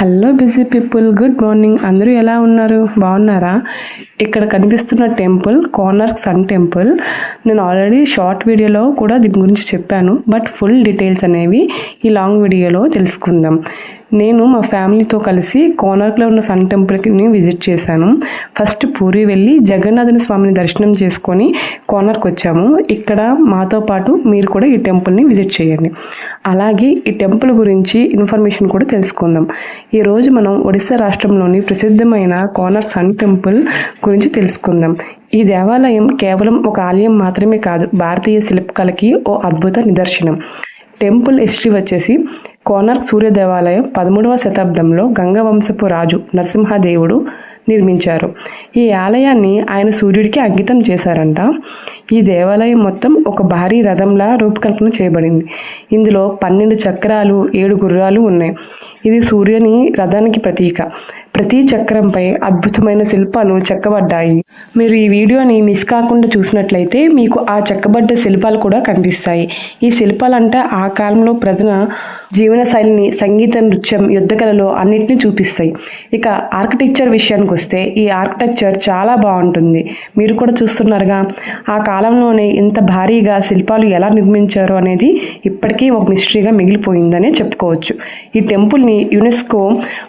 Hello busy people good morning అందరూ ఎలా ఉన్నారు? బాగున్నారా? ఇక్కడ కనిపిస్తున్న టెంపుల్ కోనర్క్ సన్ టెంపుల్ నేను ఆల్రెడీ షార్ట్ వీడియోలో కూడా దీని గురించి చెప్పాను బట్ ఫుల్ డీటెయిల్స్ అనేవి ఈ లాంగ్ వీడియోలో తెలుసుకుందాం. నేను మా ఫ్యామిలీతో కలిసి కోనార్క్లో ఉన్న సన్ టెంపుల్కి విజిట్ చేశాను. ఫస్ట్ పూరి వెళ్ళి జగన్నాథుని స్వామిని దర్శనం చేసుకొని కోనార్క్ వచ్చాము. ఇక్కడ మాతో పాటు మీరు కూడా ఈ టెంపుల్ని విజిట్ చేయండి. అలాగే ఈ టెంపుల్ గురించి ఇన్ఫర్మేషన్ కూడా తెలుసుకుందాం. ఈరోజు మనం ఒడిశా రాష్ట్రంలోని ప్రసిద్ధమైన కోనార్క్ సన్ టెంపుల్ గురించి తెలుసుకుందాం. ఈ దేవాలయం కేవలం ఒక ఆలయం మాత్రమే కాదు భారతీయ శిల్పకళకి ఓ అద్భుత నిదర్శనం. టెంపుల్ హిస్టరీ వచ్చేసి కోనార్క్ సూర్య దేవాలయం పదమూడవ శతాబ్దంలో గంగవంశపు రాజు నరసింహదేవుడు నిర్మించారు. ఈ ఆలయాన్ని ఆయన సూర్యుడికి అంకితం చేశారంట. ఈ దేవాలయం మొత్తం ఒక భారీ రథంలా రూపకల్పన చేయబడింది. ఇందులో పన్నెండు చక్రాలు ఏడు గుర్రాలు ఉన్నాయి. ఇది సూర్యుని రథానికి ప్రతీక. ప్రతి చక్రంపై అద్భుతమైన శిల్పాలు చెక్కబడ్డాయి. మీరు ఈ వీడియోని మిస్ కాకుండా చూసినట్లయితే మీకు ఆ చెక్కబడ్డ శిల్పాలు కూడా కనిపిస్తాయి. ఈ శిల్పాలంటే ఆ కాలంలో ప్రజల జీవనశైలిని సంగీత నృత్యం యుద్ధకళలో అన్నిటినీ చూపిస్తాయి. ఇక ఆర్కిటెక్చర్ విషయానికి వస్తే ఈ ఆర్కిటెక్చర్ చాలా బాగుంటుంది. మీరు కూడా చూస్తున్నారుగా ఆ కాలంలోనే ఇంత భారీగా శిల్పాలు ఎలా నిర్మించారు అనేది ఇప్పటికీ ఒక మిస్టరీగా మిగిలిపోయిందనే చెప్పుకోవచ్చు. ఈ టెంపుల్ని యునెస్కో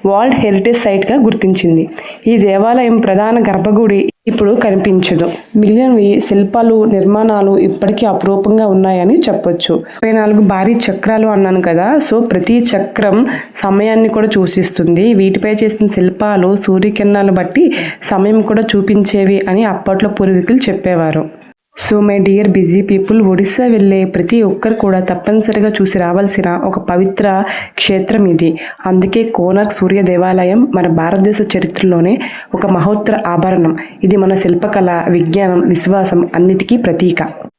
వరల్డ్ హెరిటేజ్ సైట్ గుర్తించింది. ఈ దేవాలయం ప్రధాన గర్భగుడి ఇప్పుడు కనిపించదు. మిగిలినవి శిల్పాలు నిర్మాణాలు ఇప్పటికీ అపురూపంగా ఉన్నాయని చెప్పొచ్చు. ఇరవై నాలుగు భారీ చక్రాలు అన్నాను కదా సో ప్రతి చక్రం సమయాన్ని కూడా సూచిస్తుంది. వీటిపై చేసిన శిల్పాలు సూర్యకిరణాలు బట్టి సమయం కూడా చూపించేవి అని అప్పట్లో పూర్వీకులు చెప్పేవారు. So my dear busy people Odisha వెళ్ళే ప్రతి ఒక్కరు కూడా తప్పనిసరిగా చూసి రావాల్సిన ఒక పవిత్ర క్షేత్రం ఇది. అందుకే కోనార్క్ సూర్య దేవాలయం మన భారతదేశ చరిత్రలోనే ఒక మహోత్తర ఆభరణం. ఇది మన శిల్పకళ విజ్ఞానం విశ్వాసం అన్నిటికీ ప్రతీక.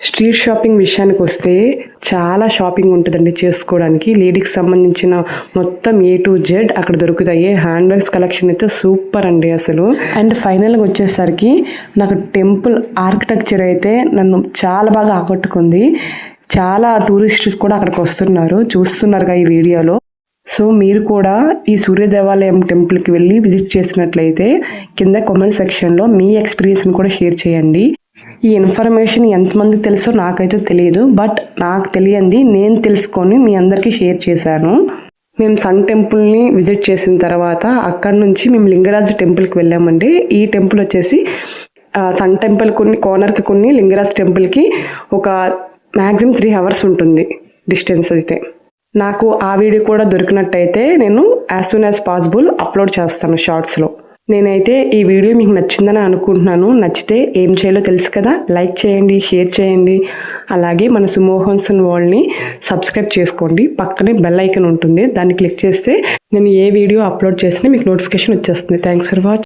స్ట్రీట్ షాపింగ్ విషయానికి వస్తే చాలా షాపింగ్ ఉంటుందండి చేసుకోవడానికి. లేడీకి సంబంధించిన మొత్తం ఏ టు జెడ్ అక్కడ దొరుకుతాయి. హ్యాండ్ బ్యాగ్స్ కలెక్షన్ అయితే సూపర్ అండి అసలు. అండ్ ఫైనల్గా వచ్చేసరికి నాకు టెంపుల్ ఆర్కిటెక్చర్ అయితే నన్ను చాలా బాగా ఆకట్టుకుంది. చాలా టూరిస్ట్స్ కూడా అక్కడికి వస్తున్నారు. చూస్తున్నారుగా ఈ వీడియోలో. సో మీరు కూడా ఈ సూర్య దేవాలయం టెంపుల్కి వెళ్ళి విజిట్ చేసినట్లయితే కింద కామెంట్ సెక్షన్లో మీ ఎక్స్పీరియన్స్ని కూడా షేర్ చేయండి. ఈ ఇన్ఫర్మేషన్ ఎంతమంది తెలుసో నాకైతే తెలియదు బట్ నాకు తెలియంది నేను తెలుసుకొని మీ అందరికీ షేర్ చేశాను. మేము సన్ టెంపుల్ని విజిట్ చేసిన తర్వాత అక్కడ నుంచి మేము లింగరాజు టెంపుల్కి వెళ్ళామండి. ఈ టెంపుల్ వచ్చేసి సన్ టెంపుల్ కొన్ని కోనర్కి కొన్ని లింగరాజ్ టెంపుల్కి ఒక మ్యాక్సిమం త్రీ అవర్స్ ఉంటుంది డిస్టెన్స్ అయితే. నాకు ఆ వీడియో కూడా దొరికినట్టయితే నేను as soon as possible upload చేస్తాను షార్ట్స్లో నేనైతే ఈ వీడియో మీకు నచ్చిందని అనుకుంటున్నాను. నచ్చితే ఏం చేయాలో తెలుసు కదా? లైక్ చేయండి షేర్ చేయండి. అలాగే మన సుమోహన్సన్ వాల్ని సబ్స్క్రైబ్ చేసుకోండి. పక్కనే బెల్ ఐకన్ ఉంటుంది. దాన్ని క్లిక్ చేస్తే నేను ఏ వీడియో అప్లోడ్ చేసినా మీకు నోటిఫికేషన్ వచ్చేస్తుంది. Thanks for watch.